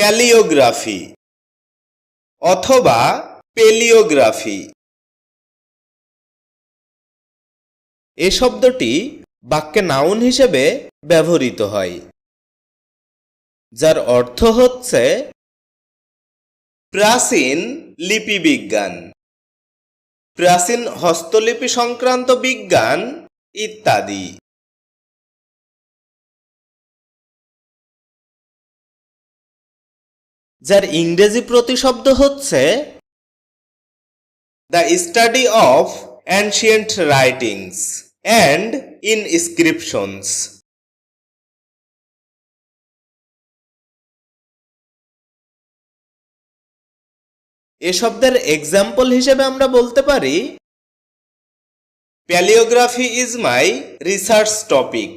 Palaeography অথবা পেলিওগ্রাফি। এ শব্দটি বাক্যে নাউন হিসেবে ব্যবহৃত হয়, যার অর্থ হচ্ছে প্রাচীন লিপিবিজ্ঞান। প্রাচীন হস্তলিপি সংক্রান্ত বিজ্ঞান ইত্যাদি। যার ইংরেজি প্রতিশব্দ হচ্ছে the study of ancient writings and inscriptions এ শব্দের এক্সাম্পল হিসেবে আমরা বলতে পারি palaeography is my research topic